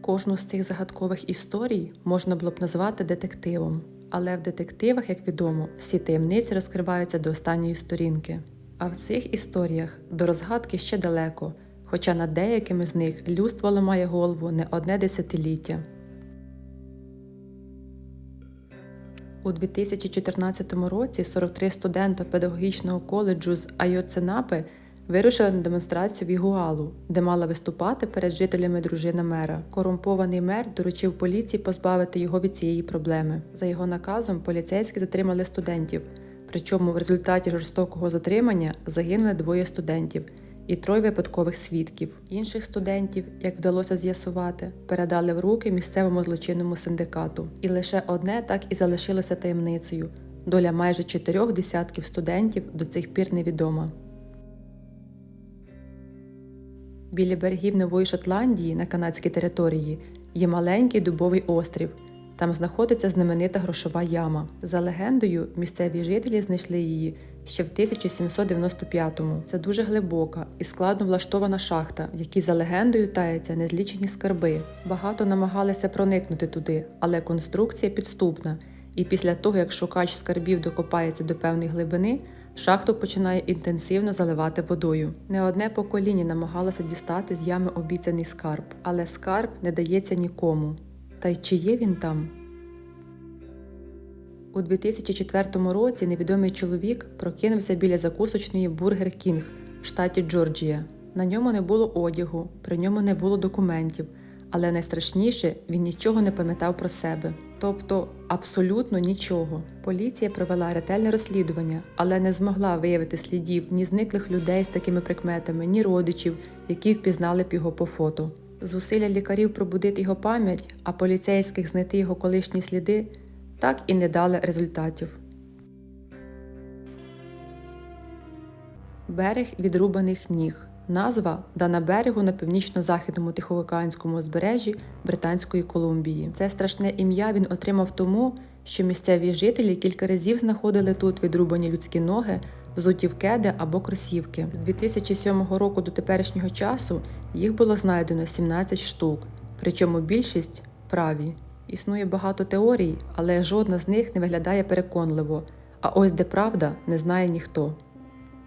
Кожну з цих загадкових історій можна було б назвати детективом, але в детективах, як відомо, всі таємниці розкриваються до останньої сторінки. А в цих історіях до розгадки ще далеко, хоча над деякими з них людство ламає голову не одне десятиліття. У 2014 році 43 студента педагогічного коледжу з Айоценапи вирушили на демонстрацію в Ігуалу, де мала виступати перед жителями дружина мера. Корумпований мер доручив поліції позбавити його від цієї проблеми. За його наказом поліцейські затримали студентів. Причому в результаті жорстокого затримання загинули двоє студентів і троє випадкових свідків. Інших студентів, як вдалося з'ясувати, передали в руки місцевому злочинному синдикату. І лише одне так і залишилося таємницею. Доля майже чотирьох десятків студентів до цих пір невідома. Біля берегів Нової Шотландії на канадській території є маленький дубовий острів. Там знаходиться знаменита грошова яма. За легендою, місцеві жителі знайшли її ще в 1795-му. Це дуже глибока і складно влаштована шахта, в якій за легендою таються незлічені скарби. Багато намагалися проникнути туди, але конструкція підступна. І після того, як шукач скарбів докопається до певної глибини, шахту починає інтенсивно заливати водою. Не одне покоління намагалося дістати з ями обіцяний скарб, але скарб не дається нікому. Та й чи є він там? У 2004 році невідомий чоловік прокинувся біля закусочної Бургер Кінг в штаті Джорджія. На ньому не було одягу, при ньому не було документів, але найстрашніше він нічого не пам'ятав про себе. Тобто абсолютно нічого. Поліція провела ретельне розслідування, але не змогла виявити слідів ні зниклих людей з такими прикметами, ні родичів, які впізнали б його по фото. Зусилля лікарів пробудити його пам'ять, а поліцейських знайти його колишні сліди так і не дали результатів. Берег відрубаних ніг. Назва дана берегу на північно-західному тихоокеанському узбережжі Британської Колумбії. Це страшне ім'я він отримав тому, що місцеві жителі кілька разів знаходили тут відрубані людські ноги, взуті в кеди або кросівки. З 2007 року до теперішнього часу їх було знайдено 17 штук, причому більшість праві. Існує багато теорій, але жодна з них не виглядає переконливо, а ось де правда не знає ніхто.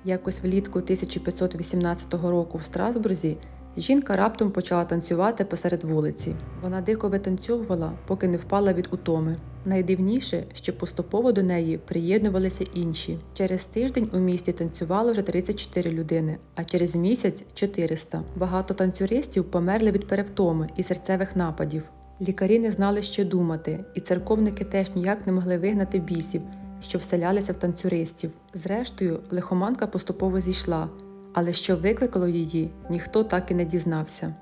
Якось влітку 1518 року в Страсбурзі жінка раптом почала танцювати посеред вулиці. Вона дико витанцьовувала, поки не впала від утоми. Найдивніше, що поступово до неї приєднувалися інші. Через тиждень у місті танцювало вже 34 людини, а через місяць 400. Багато танцюристів померли від перевтоми і серцевих нападів. Лікарі не знали, що думати, і церковники теж ніяк не могли вигнати бісів, що вселялися в танцюристів. Зрештою, лихоманка поступово зійшла, але що викликало її, ніхто так і не дізнався.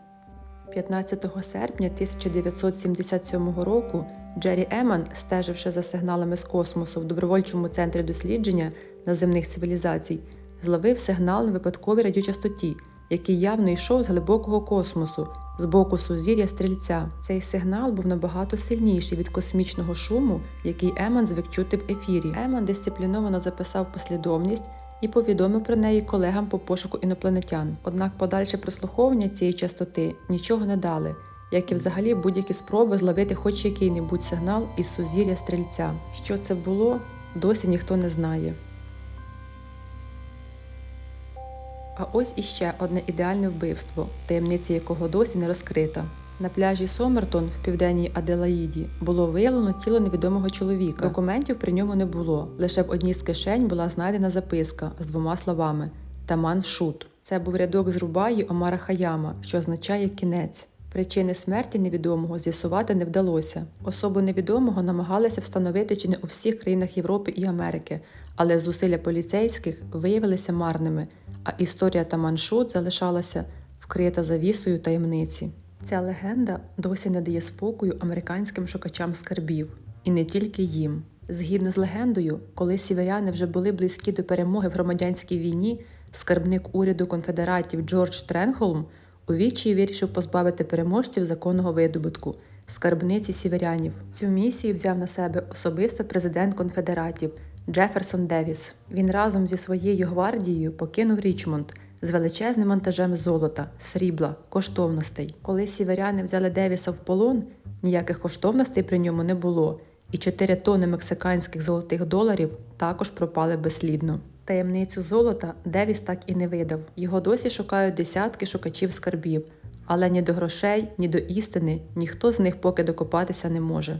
15 серпня 1977 року Джері Еман, стеживши за сигналами з космосу в добровольчому центрі дослідження наземних цивілізацій, зловив сигнал на випадковій радіочастоті, який явно йшов з глибокого космосу, з боку сузір'я стрільця. Цей сигнал був набагато сильніший від космічного шуму, який Еман звик чути в ефірі. Еман дисципліновано записав послідовність і повідомив про неї колегам по пошуку інопланетян. Однак подальше прослуховування цієї частоти нічого не дали, як і взагалі будь-які спроби зловити хоч який-небудь сигнал із сузір'я стрільця. Що це було, досі ніхто не знає. А ось іще одне ідеальне вбивство, таємниця якого досі не розкрита. На пляжі Сомертон в південній Аделаїді було виявлено тіло невідомого чоловіка. Документів при ньому не було. Лише в одній з кишень була знайдена записка з двома словами Таман Шут. Це був рядок з рубаї Омара Хаяма, що означає кінець. Причини смерті невідомого з'ясувати не вдалося. Особу невідомого намагалися встановити чи не у всіх країнах Європи і Америки, але зусилля поліцейських виявилися марними, а історія Таманшут залишалася вкрита завісою таємниці. Ця легенда досі не дає спокою американським шукачам скарбів, і не тільки їм. Згідно з легендою, коли сіверяни вже були близькі до перемоги в громадянській війні, скарбник уряду конфедератів Джордж Тренхолм у вічі вирішив позбавити переможців законного видобутку скарбниці сіверянів. Цю місію взяв на себе особисто президент конфедератів Джеферсон Девіс. Він разом зі своєю гвардією покинув Річмонд, з величезним монтажем золота, срібла, коштовностей. Коли сіверяни взяли Девіса в полон, ніяких коштовностей при ньому не було, і 4 тонни мексиканських золотих доларів також пропали безслідно. Таємницю золота Девіс так і не видав. Його досі шукають десятки шукачів скарбів, але ні до грошей, ні до істини ніхто з них поки докопатися не може.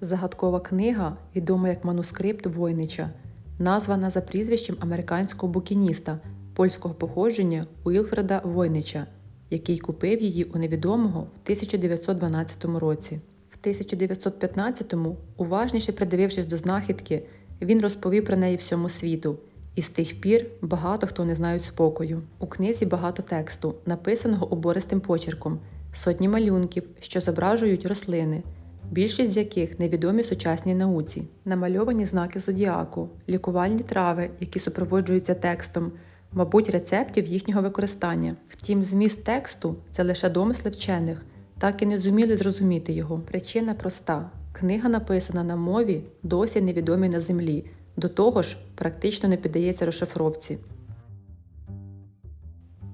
Загадкова книга, відома як манускрипт Войнича, названа за прізвищем американського букініста польського походження Уілфреда Войнича, який купив її у невідомого в 1912 році. В 1915-му, уважніше придивившись до знахідки, він розповів про неї всьому світу, і з тих пір багато хто не знають спокою. У книзі багато тексту, написаного убористим почерком, сотні малюнків, що зображують рослини, більшість з яких невідомі сучасній науці, намальовані знаки зодіаку, лікувальні трави, які супроводжуються текстом, мабуть, рецептів їхнього використання. Втім, зміст тексту це лише домисли вчених, так і не зуміли зрозуміти його. Причина проста: книга написана на мові, досі невідомій на землі, до того ж, практично не піддається розшифровці.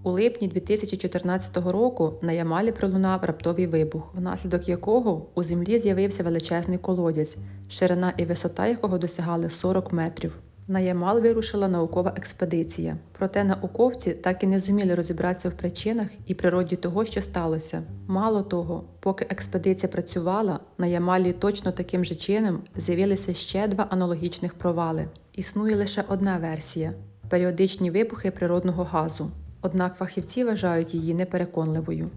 У липні 2014 року на Ямалі пролунав раптовий вибух, внаслідок якого у землі з'явився величезний колодязь, ширина і висота якого досягали 40 метрів. На Ямал вирушила наукова експедиція, проте науковці так і не зуміли розібратися в причинах і природі того, що сталося. Мало того, поки експедиція працювала, на Ямалі точно таким же чином з'явилися ще два аналогічних провали. Існує лише одна версія періодичні вибухи природного газу. Однак фахівці вважають її непереконливою.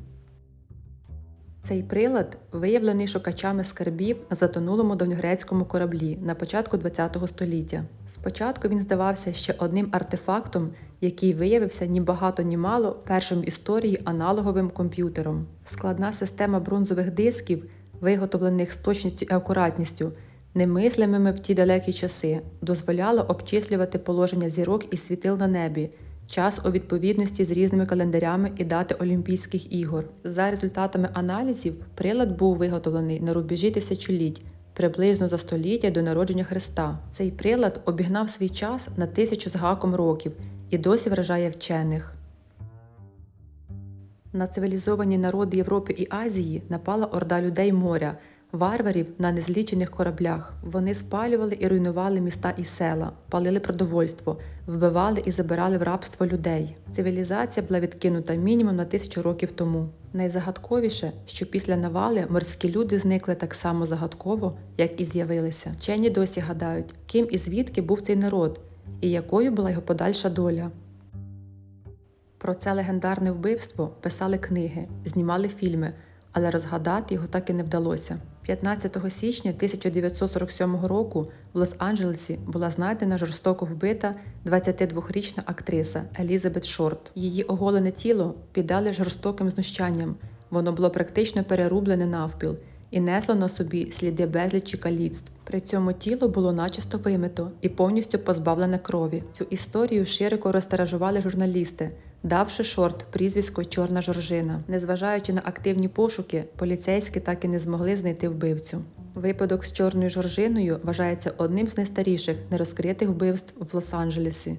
Цей прилад виявлений шукачами скарбів на затонулому давньогрецькому кораблі на початку ХХ століття. Спочатку він здавався ще одним артефактом, який виявився ні багато ні мало першим в історії аналоговим комп'ютером. Складна система бронзових дисків, виготовлених з точністю і акуратністю, немислимими в ті далекі часи, дозволяла обчислювати положення зірок і світил на небі час у відповідності з різними календарями і дати Олімпійських ігор. За результатами аналізів, прилад був виготовлений на рубежі тисячоліть, приблизно за століття до народження Христа. Цей прилад обігнав свій час на тисячу з гаком років і досі вражає вчених. На цивілізовані народи Європи і Азії напала орда людей моря, варварів на незлічених кораблях. Вони спалювали і руйнували міста і села, палили продовольство, вбивали і забирали в рабство людей. Цивілізація була відкинута мінімум на тисячу років тому. Найзагадковіше, що після навали морські люди зникли так само загадково, як і з'явилися. Вчені досі гадають, ким і звідки був цей народ, і якою була його подальша доля. Про це легендарне вбивство писали книги, знімали фільми, але розгадати його так і не вдалося. 15 січня 1947 року в Лос-Анджелесі була знайдена жорстоко вбита 22-річна актриса Елізабет Шорт. Її оголене тіло піддали жорстоким знущанням. Воно було практично перерублене навпіл і несло на собі сліди безлічі каліцтв. При цьому тіло було начисто вимито і повністю позбавлене крові. Цю історію широко розтиражували журналісти давши шорт прізвисько Чорна Жоржина. Незважаючи на активні пошуки, поліцейські так і не змогли знайти вбивцю. Випадок з чорною жоржиною вважається одним з найстаріших нерозкритих вбивств в Лос-Анджелесі.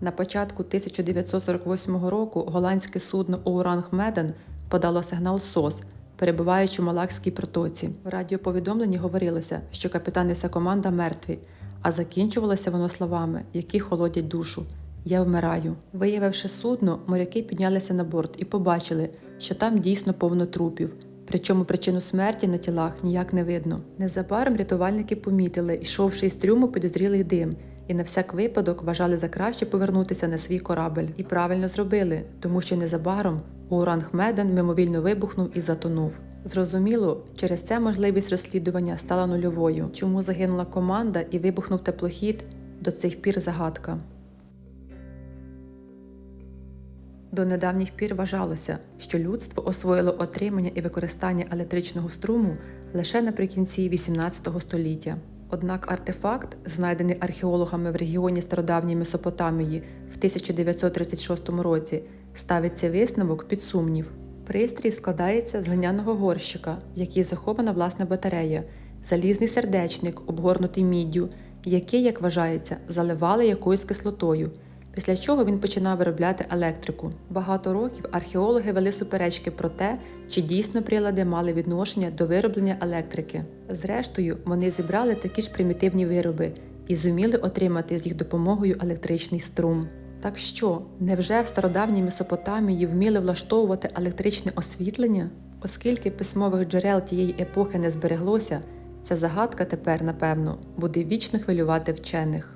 На початку 1948 року голландське судно Оуранг Меден подало сигнал СОС, перебуваючи в Малакській протоці. В радіоповідомленні говорилося, що капітан і вся команда мертві, а закінчувалося воно словами, які холодять душу. Я вмираю. Виявивши судно, моряки піднялися на борт і побачили, що там дійсно повно трупів. Причому причину смерті на тілах ніяк не видно. Незабаром рятувальники помітили, йшовши із трюму підозрілий дим, і на всяк випадок вважали за краще повернутися на свій корабель. І правильно зробили, тому що незабаром Уранг Меден мимовільно вибухнув і затонув. Зрозуміло, через це можливість розслідування стала нульовою. Чому загинула команда і вибухнув теплохід до цих пір загадка. До недавніх пір вважалося, що людство освоїло отримання і використання електричного струму лише наприкінці XVIII століття. Однак артефакт, знайдений археологами в регіоні стародавньої Месопотамії в 1936 році, ставиться висновок під сумнів. Пристрій складається з глиняного горщика, в якій захована власна батарея, залізний сердечник, обгорнутий міддю, яке, як вважається, заливали якоюсь кислотою, після чого він починав виробляти електрику. Багато років археологи вели суперечки про те, чи дійсно прилади мали відношення до вироблення електрики. Зрештою, вони зібрали такі ж примітивні вироби і зуміли отримати з їх допомогою електричний струм. Так що, невже в стародавній Месопотамії вміли влаштовувати електричне освітлення? Оскільки письмових джерел тієї епохи не збереглося, ця загадка тепер, напевно, буде вічно хвилювати вчених.